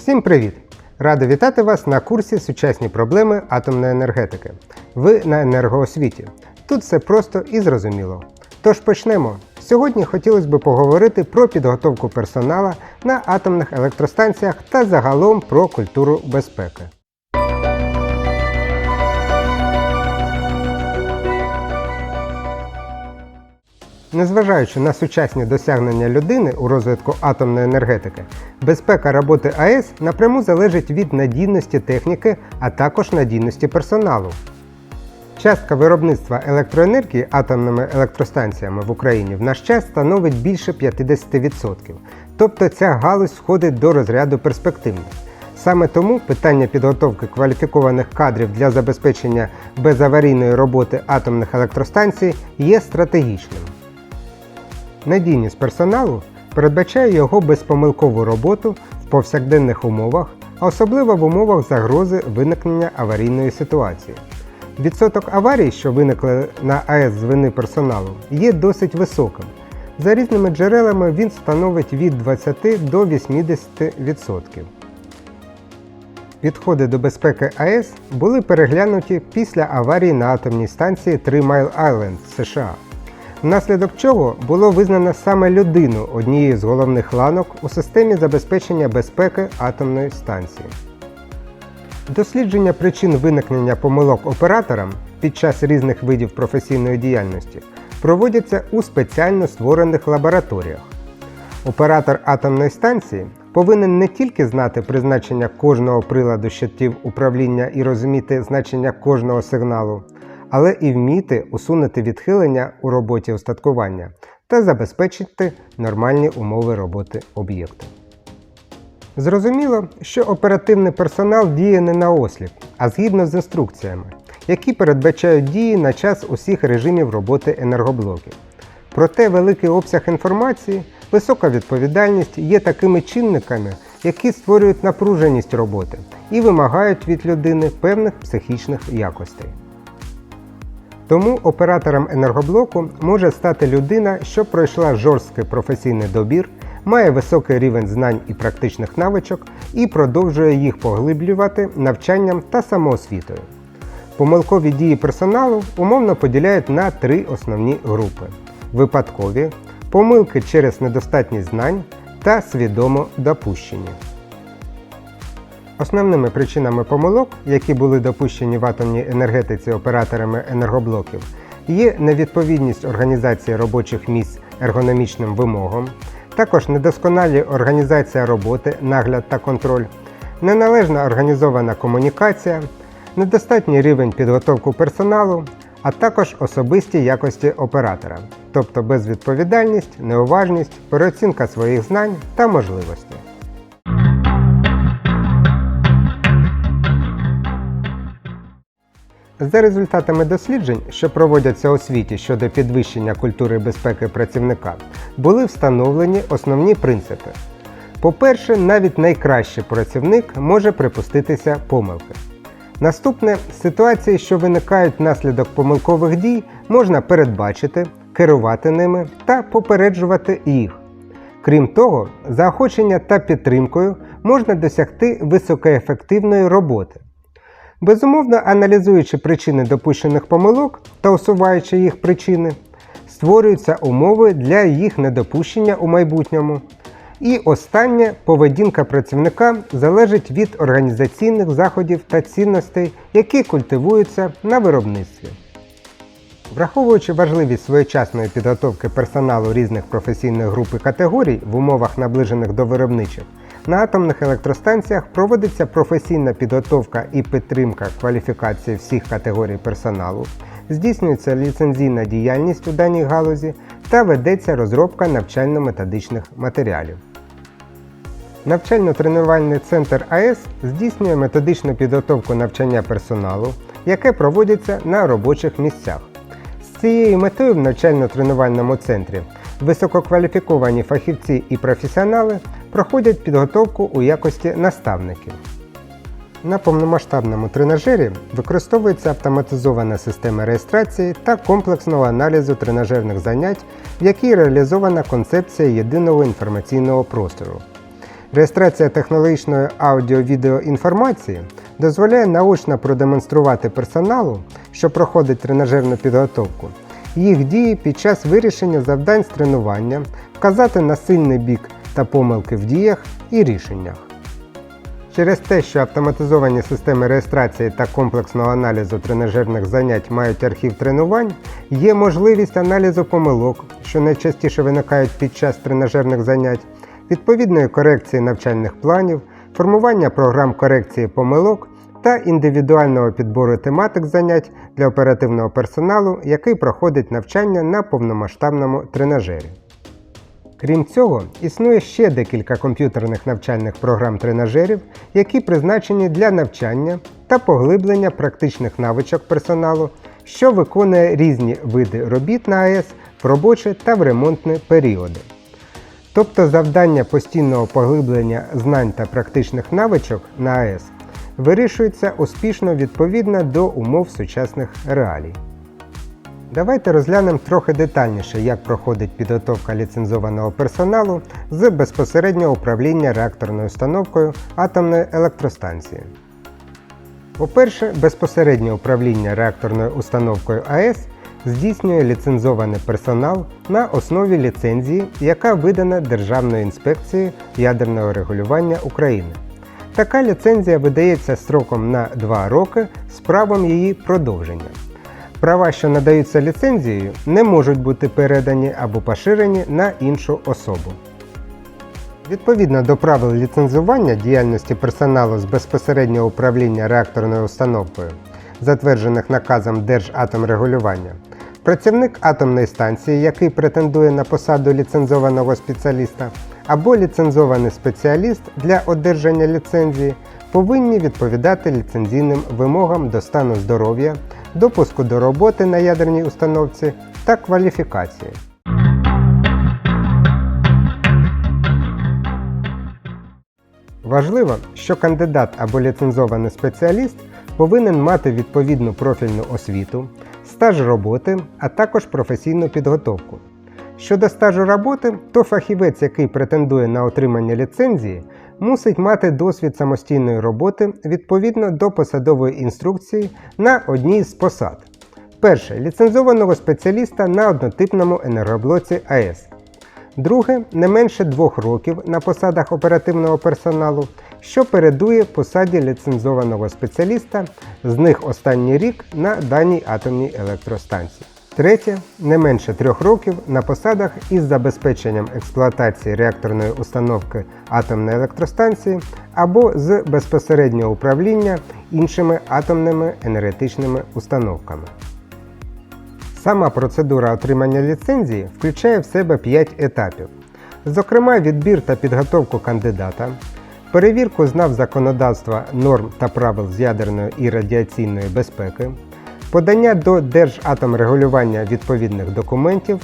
Всім привіт! Рада вітати вас на курсі Сучасні проблеми атомної енергетики. Ви на енергоосвіті. Тут все просто і зрозуміло. Тож почнемо. Сьогодні хотілося б поговорити про підготовку персонала на атомних електростанціях та загалом про культуру безпеки. Незважаючи на сучасні досягнення людини у розвитку атомної енергетики, безпека роботи АЕС напряму залежить від надійності техніки, а також надійності персоналу. Частка виробництва електроенергії атомними електростанціями в Україні в наш час становить більше 50%. Тобто ця галузь входить до розряду перспективних. Саме тому питання підготовки кваліфікованих кадрів для забезпечення безаварійної роботи атомних електростанцій є стратегічним. Надійність персоналу передбачає його безпомилкову роботу в повсякденних умовах, а особливо в умовах загрози виникнення аварійної ситуації. Відсоток аварій, що виникли на АЕС з вини персоналу, є досить високим. За різними джерелами він становить від 20 до 80%. Підходи до безпеки АЕС були переглянуті після аварії на атомній станції Три Майл Айленд США внаслідок чого було визнано саме людину однією з головних ланок у системі забезпечення безпеки атомної станції. Дослідження причин виникнення помилок операторам під час різних видів професійної діяльності проводяться у спеціально створених лабораторіях. Оператор атомної станції повинен не тільки знати призначення кожного приладу щитів управління і розуміти значення кожного сигналу, але і вміти усунути відхилення у роботі устаткування та забезпечити нормальні умови роботи об'єкту. Зрозуміло, що оперативний персонал діє не на осліп, а згідно з інструкціями, які передбачають дії на час усіх режимів роботи енергоблоків. Проте великий обсяг інформації, висока відповідальність є такими чинниками, які створюють напруженість роботи і вимагають від людини певних психічних якостей. Тому оператором енергоблоку може стати людина, що пройшла жорсткий професійний добір, має високий рівень знань і практичних навичок і продовжує їх поглиблювати навчанням та самоосвітою. Помилкові дії персоналу умовно поділяють на три основні групи: випадкові, помилки через недостатність знань та свідомо допущені. Основними причинами помилок, які були допущені в атомній енергетиці операторами енергоблоків, є невідповідність організації робочих місць ергономічним вимогам, також недосконалі організація роботи, нагляд та контроль, неналежна організована комунікація, недостатній рівень підготовки персоналу, а також особисті якості оператора, тобто безвідповідальність, неуважність, переоцінка своїх знань та можливостей. За результатами досліджень, що проводяться у світі щодо підвищення культури безпеки працівника, були встановлені основні принципи. По-перше, навіть найкращий працівник може припуститися помилки. Наступне ситуації, що виникають внаслідок помилкових дій, можна передбачити, керувати ними та попереджувати їх. Крім того, заохочення та підтримкою можна досягти високоефективної роботи. Безумовно, аналізуючи причини допущених помилок та усуваючи їх причини, створюються умови для їх недопущення у майбутньому. І останнє поведінка працівника залежить від організаційних заходів та цінностей, які культивуються на виробництві. Враховуючи важливість своєчасної підготовки персоналу різних професійних груп і категорій в умовах наближених до виробничих, на атомних електростанціях проводиться професійна підготовка і підтримка кваліфікації всіх категорій персоналу, здійснюється ліцензійна діяльність у даній галузі та ведеться розробка навчально-методичних матеріалів. Навчально-тренувальний центр АЕС здійснює методичну підготовку навчання персоналу, яке проводиться на робочих місцях. З цією метою в навчально-тренувальному центрі висококваліфіковані фахівці і професіонали проходять підготовку у якості наставників. На повномасштабному тренажері використовується автоматизована система реєстрації та комплексного аналізу тренажерних занять, в якій реалізована концепція єдиного інформаційного простору. Реєстрація технологічної аудіо-відеоінформації дозволяє наочно продемонструвати персоналу, що проходить тренажерну підготовку, їх дії під час вирішення завдань з тренування, вказати на сильний бік та помилки в діях і рішеннях. Через те, що автоматизовані системи реєстрації та комплексного аналізу тренажерних занять мають архів тренувань, є можливість аналізу помилок, що найчастіше виникають під час тренажерних занять, відповідної корекції навчальних планів, формування програм корекції помилок та індивідуального підбору тематик занять для оперативного персоналу, який проходить навчання на повномасштабному тренажері. Крім цього, існує ще декілька комп'ютерних навчальних програм-тренажерів, які призначені для навчання та поглиблення практичних навичок персоналу, що виконує різні види робіт на АЕС в робочі та в ремонтні періоди. Тобто завдання постійного поглиблення знань та практичних навичок на АЕС вирішується успішно відповідно до умов сучасних реалій. Давайте розглянемо трохи детальніше, як проходить підготовка ліцензованого персоналу з безпосереднього управління реакторною установкою атомної електростанції. По-перше, безпосереднє управління реакторною установкою АЕС здійснює ліцензований персонал на основі ліцензії, яка видана Державною інспекцією ядерного регулювання України. Така ліцензія видається строком на 2 роки з правом її продовження. Права, що надаються ліцензією, не можуть бути передані або поширені на іншу особу. Відповідно до правил ліцензування діяльності персоналу з безпосереднього управління реакторною установкою, затверджених наказом Держатомрегулювання, працівник атомної станції, який претендує на посаду ліцензованого спеціаліста, або ліцензований спеціаліст для одержання ліцензії, повинні відповідати ліцензійним вимогам до стану здоров'я, допуску до роботи на ядерній установці та кваліфікації. Важливо, що кандидат або ліцензований спеціаліст повинен мати відповідну профільну освіту, стаж роботи, а також професійну підготовку. Щодо стажу роботи, то фахівець, який претендує на отримання ліцензії, мусить мати досвід самостійної роботи відповідно до посадової інструкції на одній з посад. Перше ліцензованого спеціаліста на однотипному енергоблоці АЕС. Друге не менше двох років на посадах оперативного персоналу, що передує посаді ліцензованого спеціаліста, з них останній рік на даній атомній електростанції. Третє не менше трьох років на посадах із забезпеченням експлуатації реакторної установки атомної електростанції або з безпосереднього управління іншими атомними енергетичними установками. Сама процедура отримання ліцензії включає в себе 5 етапів, зокрема відбір та підготовку кандидата, перевірку знав законодавства норм та правил з ядерної і радіаційної безпеки, подання до Держатомрегулювання відповідних документів,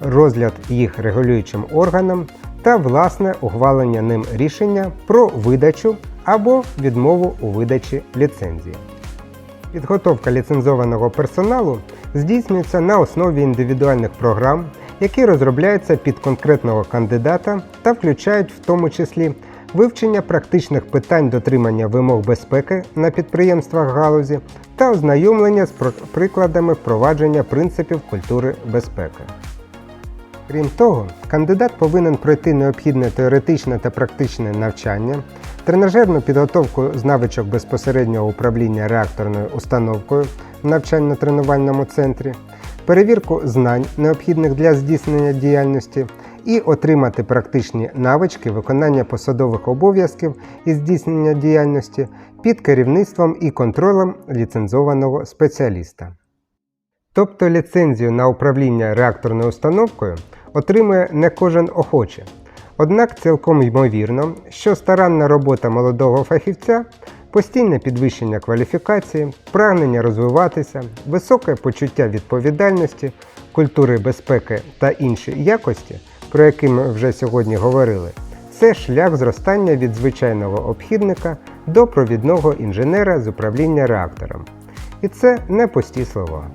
розгляд їх регулюючим органом та власне ухвалення ним рішення про видачу або відмову у видачі ліцензії. Підготовка ліцензованого персоналу здійснюється на основі індивідуальних програм, які розробляються під конкретного кандидата та включають в тому числі вивчення практичних питань дотримання вимог безпеки на підприємствах галузі та ознайомлення з прикладами впровадження принципів культури безпеки. Крім того, кандидат повинен пройти необхідне теоретичне та практичне навчання, тренажерну підготовку з навичок безпосереднього управління реакторною установкою в навчально-тренувальному центрі, перевірку знань, необхідних для здійснення діяльності, і отримати практичні навички виконання посадових обов'язків і здійснення діяльності під керівництвом і контролем ліцензованого спеціаліста. Тобто ліцензію на управління реакторною установкою отримує не кожен охоче. Однак цілком ймовірно, що старанна робота молодого фахівця, постійне підвищення кваліфікації, прагнення розвиватися, високе почуття відповідальності, культури безпеки та інші якості, про який ми вже сьогодні говорили, це шлях зростання від звичайного обхідника до провідного інженера з управління реактором. І це не пусті слова.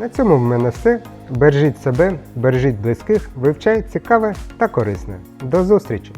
На цьому в мене все. Бережіть себе, бережіть близьких, вивчай цікаве та корисне. До зустрічі!